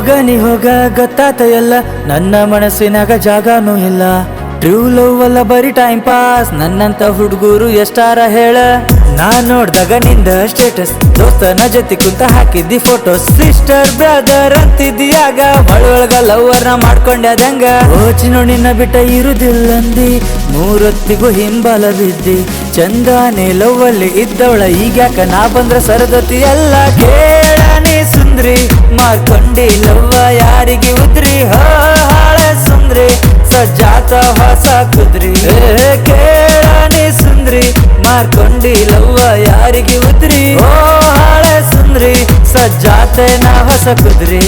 ಹೋಗ ನೀ ಹೋಗ ಗೊತ್ತಾತ ಎಲ್ಲ ನನ್ನ ಮನಸ್ಸಿನಾಗ ಜಾಗನೂ ಇಲ್ಲ. ಟ್ರೂ ಲವ್ ಅಲ್ಲ ಬರೀ ಟೈಮ್ ಪಾಸ್ ನನ್ನಂತ ಹುಡುಗರು ಎಷ್ಟಾರ ಹೇಳ. ನಾ ನೋಡ್ದಾಗ ನಿಂದ ಸ್ಟೇಟಸ್ ದೋಸ್ತನ ಜೊತೆ ಕುಂತ ಹಾಕಿದ್ದಿ ಫೋಟೋಸ್ ಸಿಸ್ಟರ್ ಬ್ರದರ್ ಅಂತಿದ್ಯಾಗ ಒಳಗ ಲವ್ವರ್ನ ಮಾಡ್ಕೊಂಡ್ಯಾದಂಗ ಓಚಿನೋ ನಿನ್ನ ಬಿಟ್ಟ ಇರುದಿಲ್ಲಂದಿ. ಮೂರೊತ್ತಿಗೂ ಹಿಂಬಲ ಬಿದ್ದಿ ಚಂದಾನೆ ಲವ್ವಲ್ಲಿ ಇದ್ದವಳ. ಈಗ್ಯಾಕ ನಾ ಬಂದ್ರ ಸರದತಿ ಎಲ್ಲ ಕೇಳನೆ ಸುಂದ್ರಿ. ಮಾರ್ಕೊಂಡಿ ಲವ್ವ ಯಾರಿಗೆ ಉದ್ರಿ? ಹಾಳೆ ಸುಂದ್ರಿ, ಸಜ್ಜಾತ ಹೊಸ ಕುದ್ರಿ. ಕೇಳನೆ ಸುಂದ್ರಿ ಮಾಡ್ಕೊಂಡಿ ಲವ್ವ ಯಾರಿಗೆ ಉದ್ರಿ? ಹಾಳೆ ಸುಂದ್ರಿ ಸಜ್ಜಾತೆ ನಾ ಹೊಸ ಕುದ್ರಿ.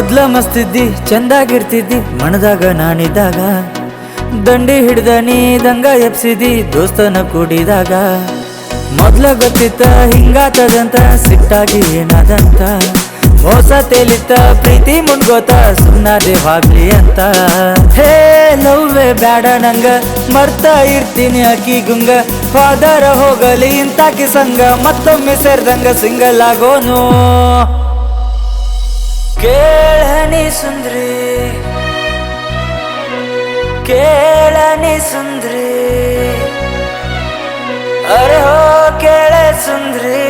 ಮೊದ್ಲ ಮಸ್ತಿದ್ದಿ, ಚಂದಾಗಿರ್ತಿದ್ದಿ, ಮಣದಾಗ ನಾನಿದ್ದಾಗ. ದಂಡಿ ಹಿಡ್ದ ನೀ ದಂಗ ಎಪ್ಸಿದಿ ದೋಸ್ತನ ಕೂಡಿದಾಗ. ಮೊದ್ಲ ಗೊತ್ತಿತ್ತ ಹಿಂಗಾತದಂತ, ಸಿಟ್ಟಾಗಿ ಏನಾದಂತ. ಹೊಸ ತೇಲಿತ್ತ, ಪ್ರೀತಿ ಮುನ್ಗೋತ ಸುಮ್ಮನಾದೆ ಹೋಗ್ಲಿ ಅಂತ. ಹೇ, ಲವ್ವೇ ಬ್ಯಾಡ ನಂಗ, ಮರ್ತಾ ಇರ್ತೀನಿ ಅಕ್ಕಿ ಗುಂಗ. ಫಾದರ ಹೋಗಲಿ, ಇಂತಾಕಿ ಸಂಗ, ಮತ್ತೊಮ್ಮೆ ಸೇರ್ದಂಗ, ಸಿಂಗಲ್ ಆಗೋನು. ಕೇಳನಿ ಸುಂದ್ರಿ ಕೇಳನಿ ಸುಂದ್ರಿ, ಅರೆ ಹೋ ಕೇಳೆ ಸುಂದ್ರಿ,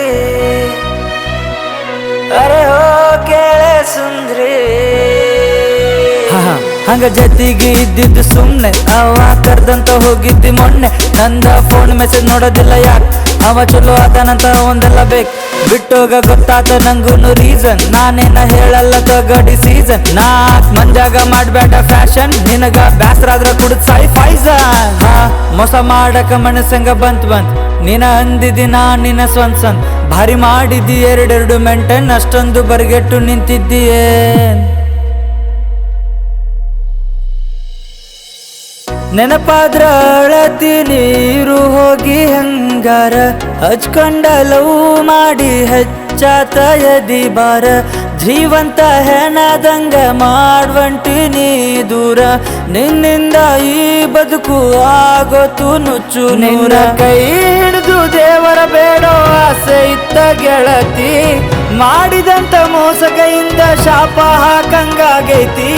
ಅರೆ ಹೋ ಕೇಳೆ ಸುಂದ್ರಿ. ಹಂಗ ಜೊತೆಗೆ ಇದ್ದಿದ್ದು ಸುಮ್ನೆ, ಅವ ಕರ್ದಂತ ಹೋಗಿದ್ದಿ ಮೊನ್ನೆ, ನಂದ ಫೋನ್ ಮೆಸೇಜ್ ನೋಡೋದಿಲ್ಲ ಯಾಕೆ? ಅವ ಚಲೋ ಆತನಂತ ಒಂದೆಲ್ಲ ಬೇಕು. ಬಿಟ್ಟೋಗ ಗೊತ್ತಾತ ನಂಗೂನು ರೀಸನ್ ನಾನೇನ ಹೇಳಲ್ಲ ತಗಡಿ ಸೀಸನ್ ನಾ ಮಂಜಾಗ ಮಾಡ್ಬೇಡ ಫ್ಯಾಷನ್ ನಿನಗ ಬ್ಯಾಸ್ರಾದ್ರ ಕುಡಿದ್ ಸಾಯಿ ಫೈಸನ್ ಹಾ, ಮೋಸ ಮಾಡಕ ಮನಸ್ಸಂಗ ಬಂತ್ ಬಂತ್. ನಿನ ಅಂದಿದಿ ನಾ ನಿನ್ನ ಸ್ವಂತ ಭಾರಿ ಮಾಡಿದ್ದಿ ಎರಡೆರಡು ಮೆಂಟನ್. ಅಷ್ಟೊಂದು ಬರಿಗೆಟ್ಟು ನಿಂತಿದ್ದೀಯೇನ್? ನೆನಪಾದ್ರ ಅಳತಿ ನೀರು ಹೋಗಿ ಹಂಗಾರ? ಹಚ್ಕೊಂಡ ಲವ್ ಮಾಡಿ ಹೆಚ್ಚಾತ ಎದಿ ಬಾರ. ಜೀವಂತ ಹೆಣದಂಗ ಮಾಡ್ವಂಟಿ ನೀ ದೂರ. ನಿನ್ನಿಂದ ಈ ಬದುಕು ಆಗೋತು ನುಚ್ಚು ನೂರ. ಕೈ ಹಿಡಿದು ದೇವರ ಬೇಡೋ ಆಸೆ ಇತ್ತ ಗೆಳತಿ. ಮಾಡಿದಂತ ಮೋಸಗೈಯಿಂದ ಶಾಪ ಹಾಕಂಗಾಗೈತಿ.